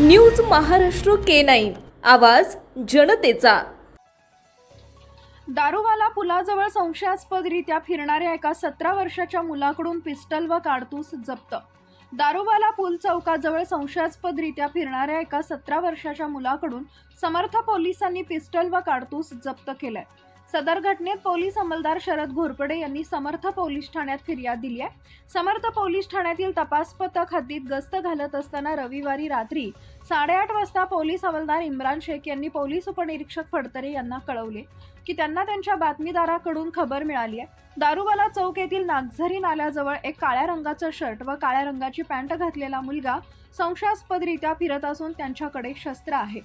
News Maharashtra K nine. आवाज जनतेचा. दारूवाला पुलाजवळ संशयास्पदरित्या फिरणाऱ्या एका सतरा वर्षाच्या मुलाकडून पिस्टल व काडतूस जप्त. दारूवाला पूल चौकाजवळ संशयास्पदरित्या फिरणाऱ्या एका सतरा वर्षाच्या मुलाकडून समर्थ पोलिसांनी पिस्टल व काडतूस जप्त केलाय. सदर घटनेत पोलीस अंमलदार शरद घोरपडे यांनी समर्थ पोलीस ठाण्यात फिर्याद दिली आहे. समर्थ पोलीस ठाण्यातील तपास पथक हद्दीत गस्त घालत असताना रविवारी रात्री साडेआठ वाजता पोलीस हवालदार इम्रान शेख यांनी पोलीस उपनिरीक्षक फडतरे यांना कळवले की त्यांना त्यांच्या बातमीदाराकडून खबर मिळाली आहे. दारुवाला चौक येथील नागझरी नाल्याजवळ एक काळ्या रंगाचं शर्ट व काळ्या रंगाची पॅन्ट घातलेला मुलगा संशयास्पदरित्या फिरत असून त्यांच्याकडे शस्त्र आहे.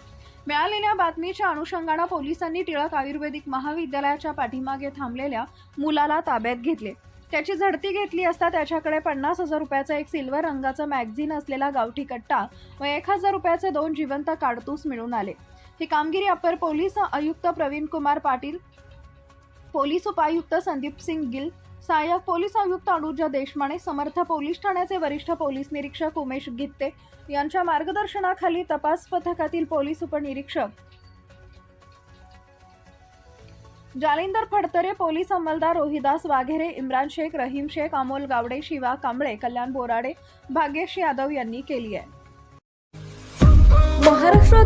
मिळालेल्या बातमीच्या अनुषंगानं पोलिसांनी टिळक आयुर्वेदिक महाविद्यालयाच्या पाठीमागे थांबलेल्या मुलाला ताब्यात घेतले. त्याची झडती घेतली असता त्याच्याकडे पन्नास हजार रुपयाचा एक सिल्वर रंगाचा मॅगझिन असलेला गावठी कट्टा व एक हजार रुपयाचे दोन जिवंत काडतूस मिळून आले. ही कामगिरी अप्पर पोलीस आयुक्त प्रवीण कुमार पाटील पोलीस उपायुक्त संदीप सिंग गिल सहाय्यक पोलीस आयुक्त अनुजा देशमाने समर्थ पोलीस ठाण्याचे वरिष्ठ पोलीस निरीक्षक उमेश गित्ते यांच्या मार्गदर्शनाखाली तपास पथकातील पोलीस उपनिरीक्षक जालिंदर फडतरे पोलीस अंमलदार रोहिदास वाघेरे इम्रान शेख रहीम शेख अमोल गावडे शिवा कांबळे कल्याण बोराडे भाग्येश यादव यांनी केली आहे.